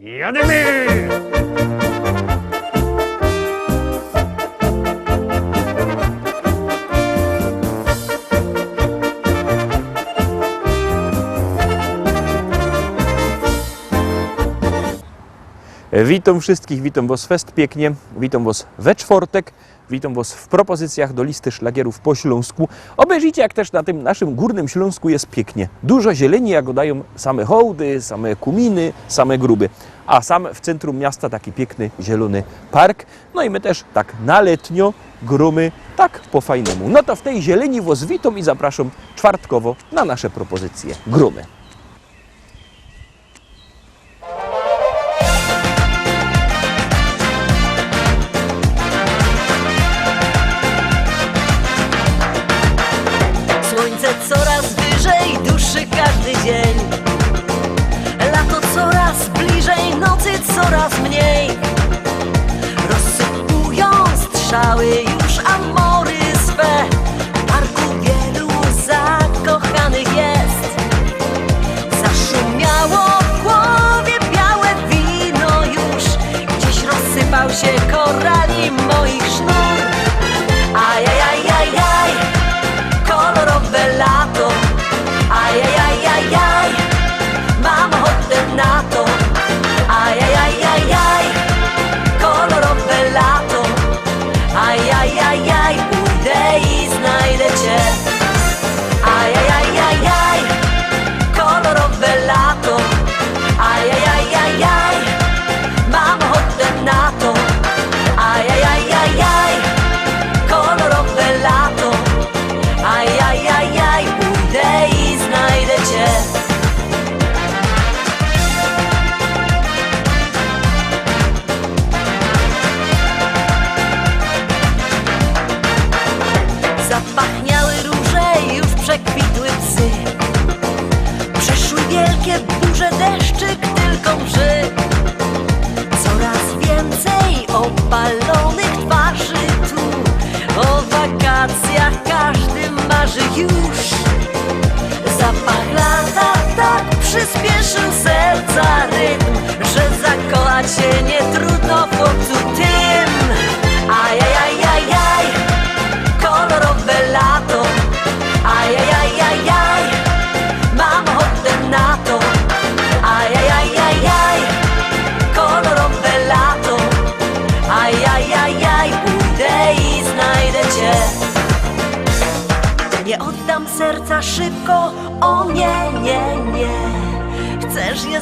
Jademy! Witam wszystkich, witam Was fest pięknie, witam Was we czwartek, witam Was w propozycjach do listy szlagierów po Śląsku. Obejrzyjcie, jak też na tym naszym Górnym Śląsku jest pięknie. Dużo zieleni, jak dają same hołdy, same kuminy, same gruby. A sam w centrum miasta taki piękny, zielony park. No i my też tak na letnio gromy, tak po fajnemu. No to w tej zieleni Was witam i zapraszam czwartkowo na nasze propozycje gromy.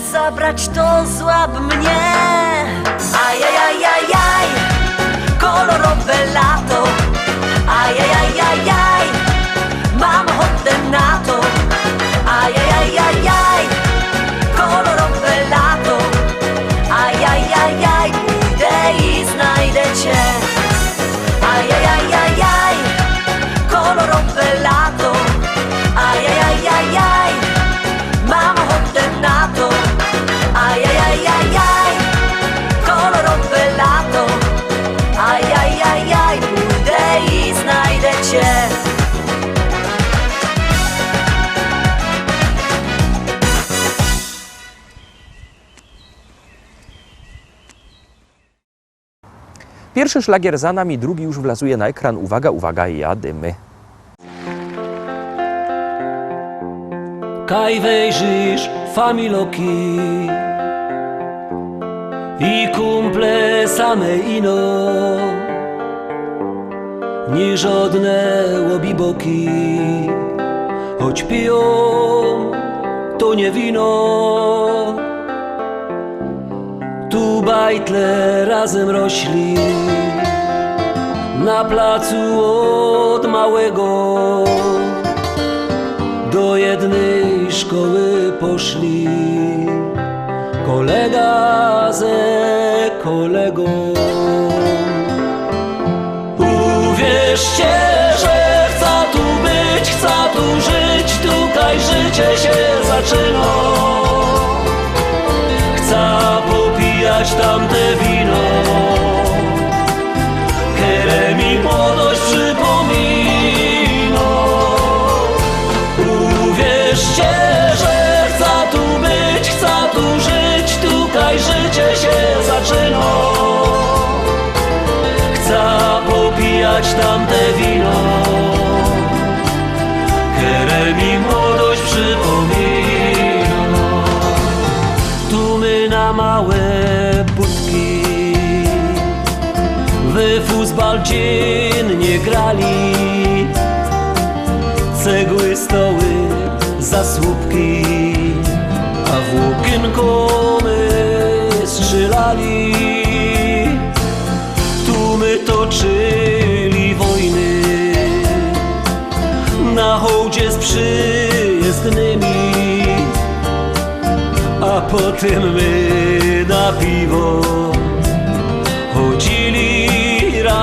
Zabrać, to złap mnie. Ajajajajaj, kolorowe lato. Ajajajajaj, Pierwszy szlagier za nami, drugi już wlazuje na ekran. Uwaga, uwaga, jadymy. Kaj wejrzysz familoki i kumple same ino nie żadne łobiboki choć piją to nie wino bajtle razem rośli na placu od małego do jednej szkoły poszli kolega ze kolegą. Uwierzcie, że chcę tu być, chcę tu żyć, tutaj życie się zaczyna. Popijać tamte wino, dziennie grali. Cegły, stoły, zasłupki A w łokienko my strzelali. Tu my toczyli wojny Na hołdzie z przyjezdnymi A potem my na piwo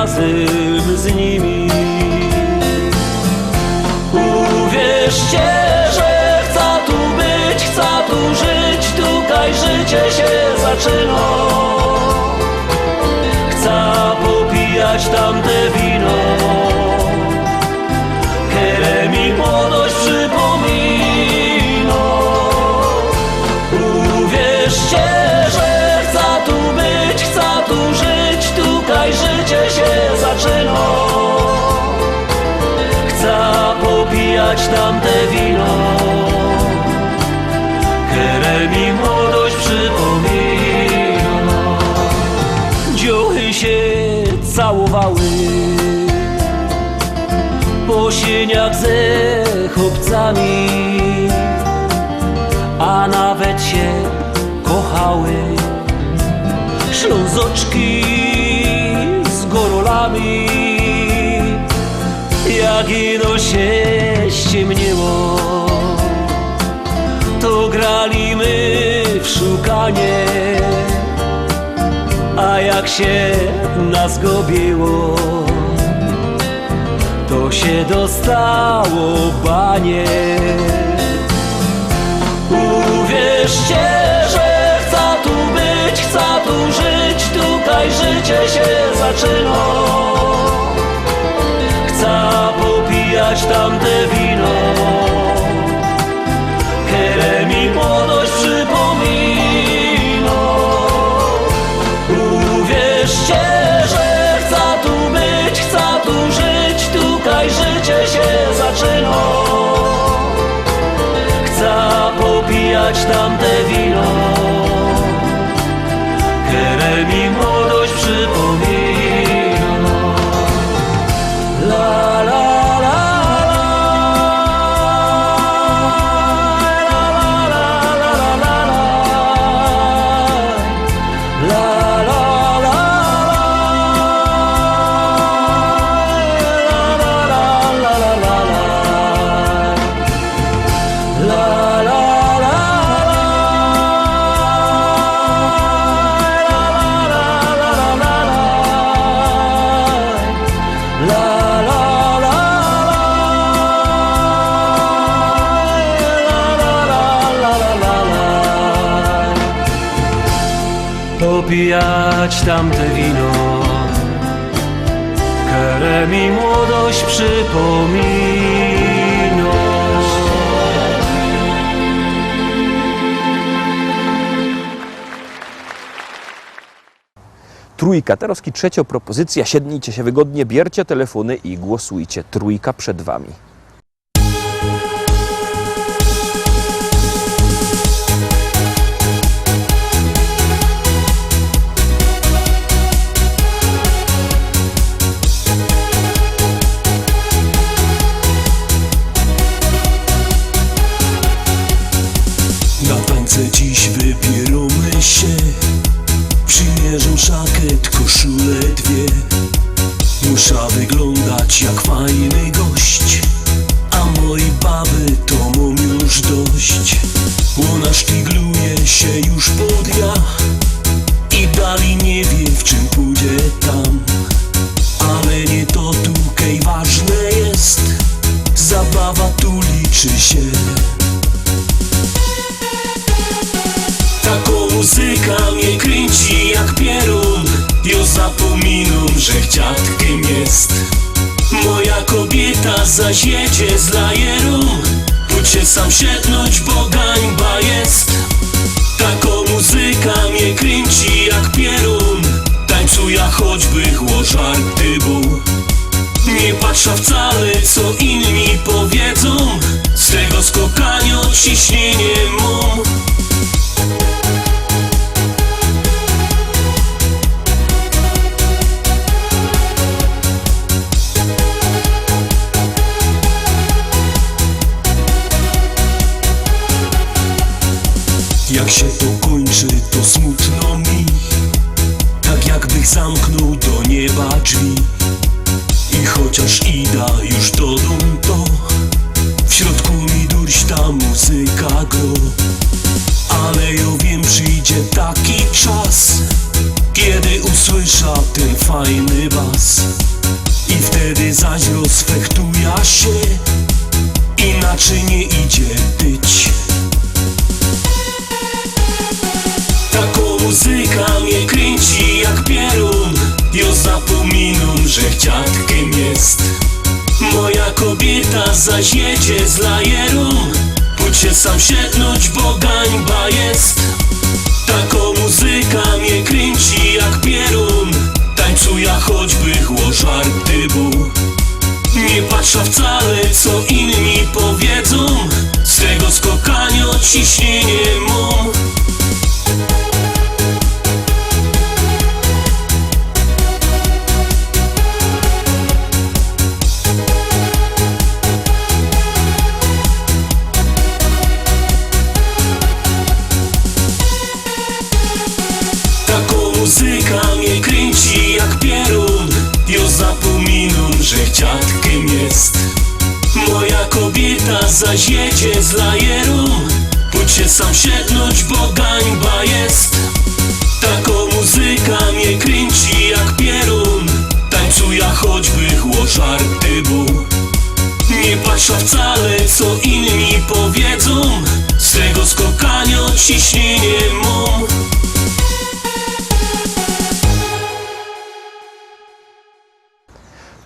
razem z nimi Uwierzcie, że chcę tu być, chcę tu żyć, tutaj życie się zaczyna. Tamte wino Które mi młodość przypomina. Dziuchy się całowały. Po sieniach ze chłopcami. A nawet się kochały. Ślązoczki szukanie A jak się nas gobiło To się dostało banie Uwierzcie, że chcę tu być, chcę tu żyć Tutaj życie się zaczyna Popijać tamte wino Które mi młodość przypomina Trójka, teraz trzecia propozycja. Siednijcie się wygodnie, biercie telefony i głosujcie. Trójka przed wami. Sam siednąć, bo gańba jest. Taką muzyka mnie kręci jak pierun. Tańcuja choćby chło żarty był. Nie patrza wcale co inni czas Kiedy usłysza ten fajny bas. I wtedy zaś rozfechtuja się Inaczej nie idzie tyć Taką muzyka mnie kręci jak pierun Jo zapominam, że chciatkiem jest. Moja kobieta zaś jedzie z lajerą Pójdź się sam siednąć, bo gańba jest Taką muzyka mnie kręci jak pierun. Tańcuja choćby chło żarty był. Nie patrza wcale co inni powiedzą. Z tego skokania ciśnienie sam siednąć, bo gańba jest. Taką muzyka mnie kręci jak pierun. Tańcuja choćby chło żarty był nie patrza wcale co inni powiedzą. Z tego skokania ciśnienie mum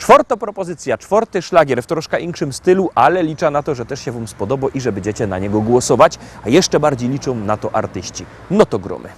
Czwarta propozycja, czwarty szlagier w troszkę inkszym stylu, ale liczę na to, że też się Wam spodoba i że będziecie na niego głosować, a jeszcze bardziej liczą na to artyści. No to gromy.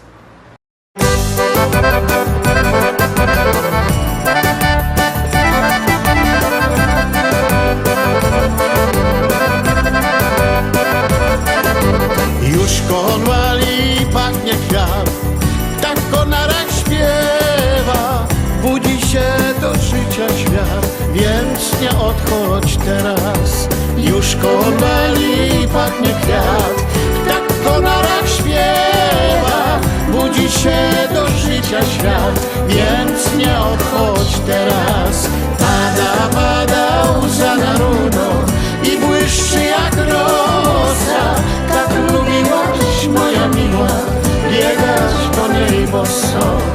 Niej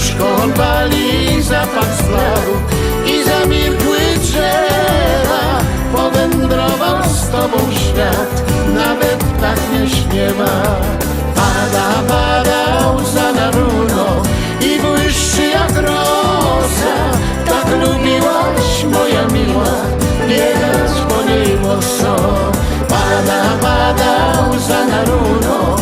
Już konwali zapach zbladł i zamilkły drzewa. Powędrował z tobą świat, nawet tak nie śpiewa. Pada, pada łza na runo i błyszczy jak rosa. Tak lubiłaś, moja miła, biegać po niej boso. Pada, pada łza na runo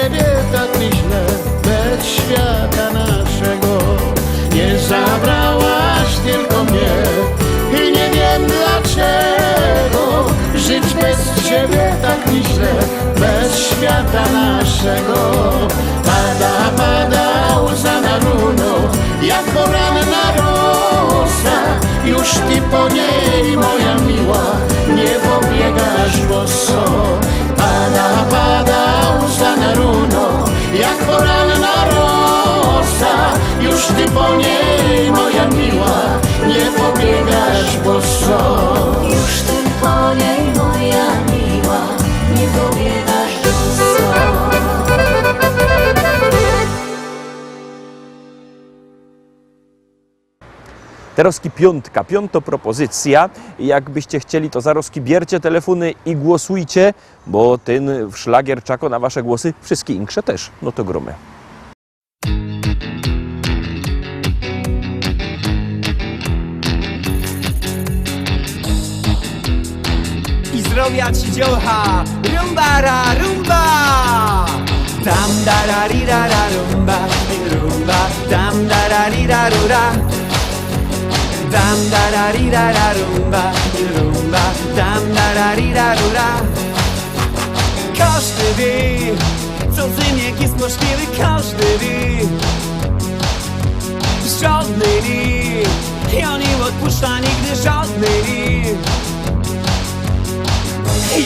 ciebie tak mi źle Bez świata naszego. Nie zabrałaś tylko mnie I nie wiem dlaczego. Żyć bez ciebie tak mi źle Bez świata naszego. Pada, pada łza na runo Jak pora już ty po niej, moja miła, nie pobiegasz boso. Pada, pada łza na runo, jak poranna rosa. Już ty po niej, moja miła, Teroski piątka, piąto propozycja. Jakbyście chcieli, to zaroski biercie telefony i głosujcie, bo ten szlagier czako na wasze głosy, wszystkie inkrze też. No to gromy. i zdrowia ci dziołcha Rumba ra rumba. Tam da ra ri ra ra rumba. Rumba. Tam da ra Tam da ra ri ra ra rumba Rumba Tam da ra ri ra ru ra Każdy wie Co zymiek jest możliwy Każdy wie. Żadny nie Ja nie odpuszcza nigdy żadny nie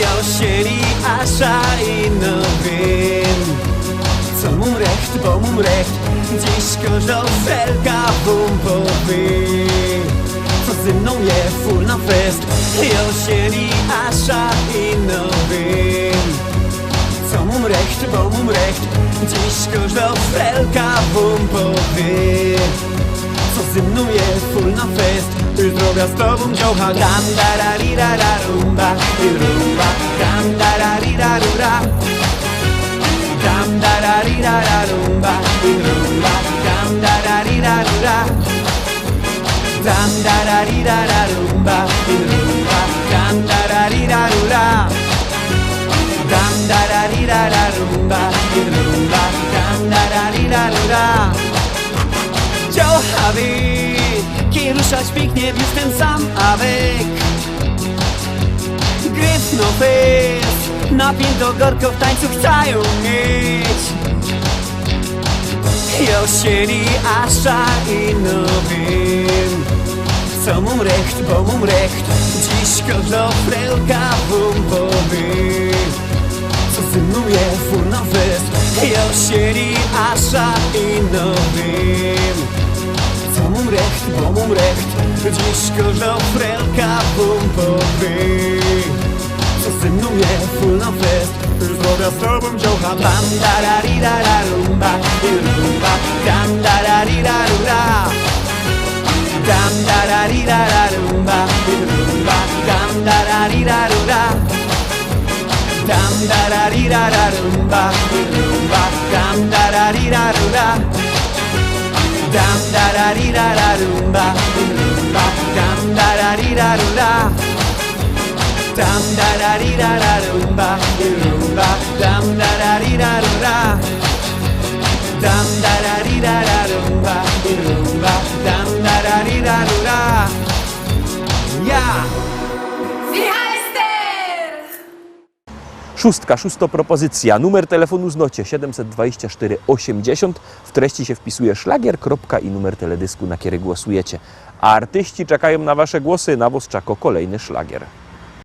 jag känner i nowin Som om recht, bom om recht Dziś każda felka bum powie Co ze mną je full na fest. Jag känner i nowin Som om recht, bom om recht Dziś każda felka bum powie co ze mną jest full na fest Ty zdrowia z tobą dziołcha Dam da ra ri ra ra rumba I rumba. Dam da ra ri ra ru ra Dam da ra ri ra ra rumba I rumba. Dam da ra Dam da da Dam da ra rumba I rumba Dam da ri ra ru ra Działawi Ruszać pięknie, jestem sam avec Gryfno fest Napięto gorko w tańcu chcą mieć Josieni, Asza i Nowin Co mum recht, bo mum recht Dziś każda frelka bum powie Co zymuje full na fest Josieni, Asza i Nowin Co mum recht, bo mum recht Dziś każda frelka bum Co ze mną je full na fest. Zdrowia z tobą dziołcha Bam da ra ri ra ra rumba I rumba Dam da ra ri ra ru ra Dam da ra ri ra ra rumba I rumba Dam da ra ri ra ru ra Dam da ra ri ra ra rumba I rumba Dam da ra ri ra ru ra Dam da ra ri ra ra rumba I rumba Dam da Dam da da di da da rumba, rumba, dam da da di da ra. Dam da da di da da rumba, rumba, dam da da di da ra. Ja! Szóstka, szósto propozycja. Numer telefonu znocie 724 80. W treści się wpisuje szlagier, kropka i numer teledysku, na który głosujecie. A artyści czekają na wasze głosy. Na was czako kolejny szlagier.